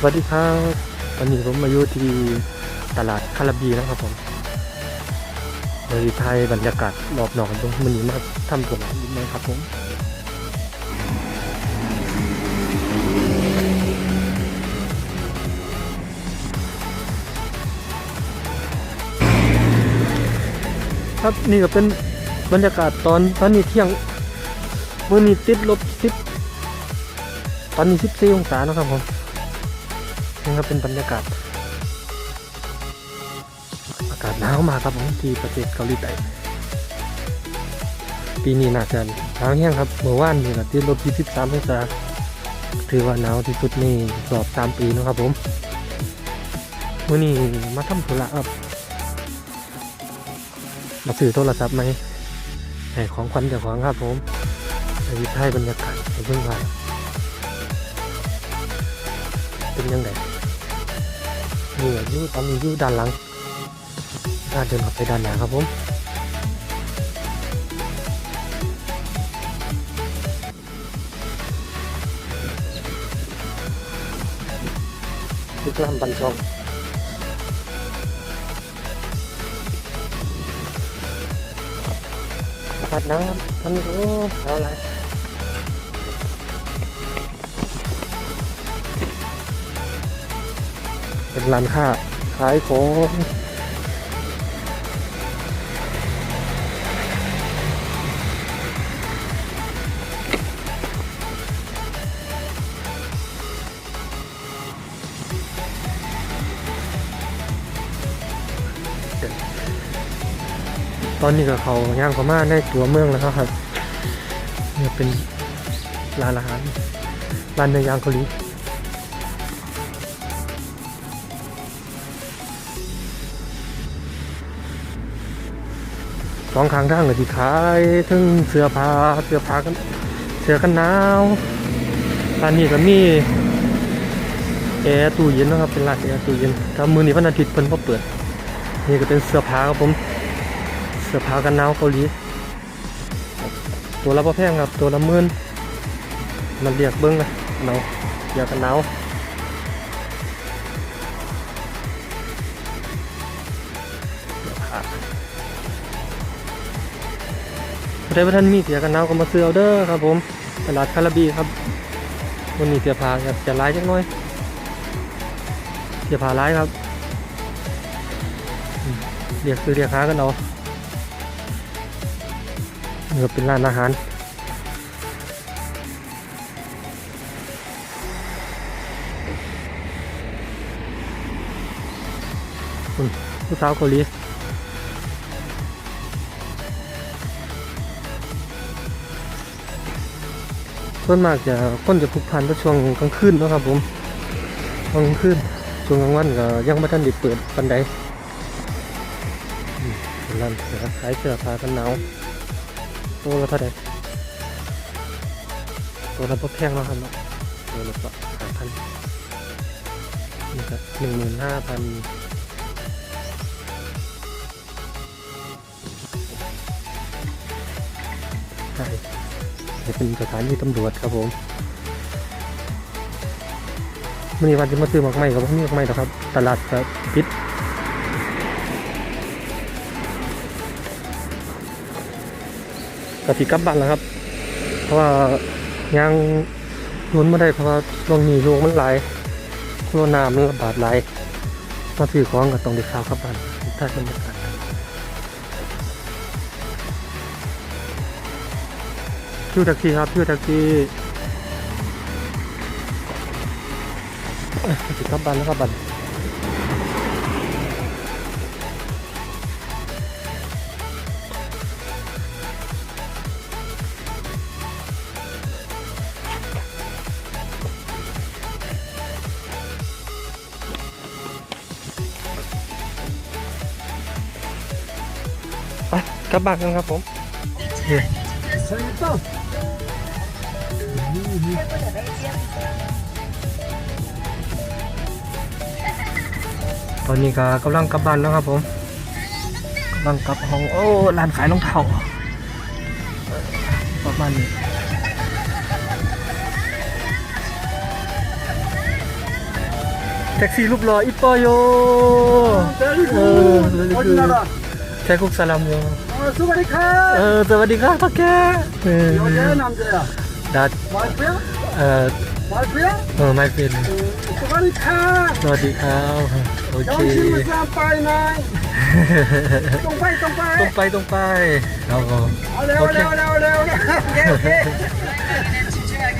สวัสดีครับวันนี้ผมมาอยู่ที่ตลาดคาราบีนะครับผมในไทยบรรยากาศรอบนอกตรงมันนี้มาทำตัวไหนยินไหมครับผมครับนี่ก็เป็นบรรยากาศตอนตอนนี้เที่ยงมื่อนี้ติดลบสิบตอนนี้สิบสี่องศานะครับผม นี่ก็เป็นบรรยากาศ อากาศหนาวมากครับผมที่ประเทศเกาหลีใต้ปีนี้น่าจะหนาวแห้งครับเมื่อวานนี่ก็ที่ลบที่13องศาถือว่าหนาวที่สุดในรอบ3ปีนะครับผมมื่อนี้มาทำธุระครับมาซื้อโทรศัพท์ไหมให้ของขวัญเจ้าของครับผมวิถีบรรยากาศให้เพิ่งว่าเป็นยังไง นี่อยู่ตอนนี้อยู่ด้านหลังด้านเดินออกไปด้านหน้าครับผมคือกลำบันชองผัดน้ำทำโอ้เอาอะไร เป็นร้านค้าขายของตอนนี้ก็เขาย่างเขามาในตัวเมืองแล้วครับเนี่ยเป็นร้านอาหารร้านเนื้อย่างเกาหลี องข้างทางเลยที่ขายทั้งเสื้อผ้าเสื้อผ้ากันเสื้อกันหนาวร้านนี้ก็มีแอร์ตู้เย็นนะครับเป็นร้านแอร์ตู้เย็นถ้ามือนี้วันอาทิตย์เพิ่นก็เปิด นี่ก็เป็นเสื้อผ้าครับผมเสื้อผ้ากันหนาวเกาหลีตัวละพอแพงครับตัวละหมื่นมันเรียกเบิ้งนะหนาวเรียกกันหนาวเสื้อผ้า ประเทศท่านมีเสียกันหนาวก็มาซื้อเอาเด้อครับ ผมตลาดคาราบีครับวันนี้เสียผ้าจะจะร้ายจักหน้อยเสียผ้าร้ายครับเรียกซื้อเรียกค้ากันเอานี่ก็เป็นร้านอาหารอืมผู้สาวเกาหลี ส่วนมากจะคนจะผูกพันก็ช่วงกลางคืนนะครับผมกลางคืนช่วงกลางวันก็ยังไม่ทันได้เปิดปันใดอืมเป็นร้านเสือขายเสื้อผ้ากันหนาวตัวละเท่าไหร่ตัวละบ่แพงเนาะครับเนาะตัวละก็ห้าพันนี่ก็หนึ่งหมื่นห้าพันใช่ จะเป็นสถานีตำรวจครับผมมันนี้วันจะมาซื้อหมากไม้กับพวกนี้หมากไม้หรอกครับ ตลาดก็ปิดกะทิกลับบ้านแล้วครับ เพราะว่ายังรุนไม่ได้เพราะว่าช่วงนี้โรคมันหลายโควิดมันระบาดหลายมาซื้อของก็ต้องได้ข้าวกลับบ้านถ้าบรรยาก ชื่อแท็กซี่ครับชื่อแท็กซี่ติดขับบันแล้วครับบันไปกลับบ้านกันครับผมเนี่ยตอนนี้ก็กำลังกลับบ้านแล้วครับผมกำลังกลับห้องโอ้ร้านขายรองเท้าประมาณนี้แท็กซี่รูปหล่ออิปปอโย Very Oh, good. very What's good. another? แท็กคุกสลามโย Oh, Subarika. เออสวัสดีครับพ่อแกเออ Your name, Namjaya. ดัด My prayer? เอ่อ My prayer? เออไม่เป็น Subarika. สวัสดีครับโอเค Don't see me some by nine. ตรงไปตรงไปตรงไปตรงไปครับผมเอาเร็วเร็วเร็วเร็วเร็วโอเคโอเค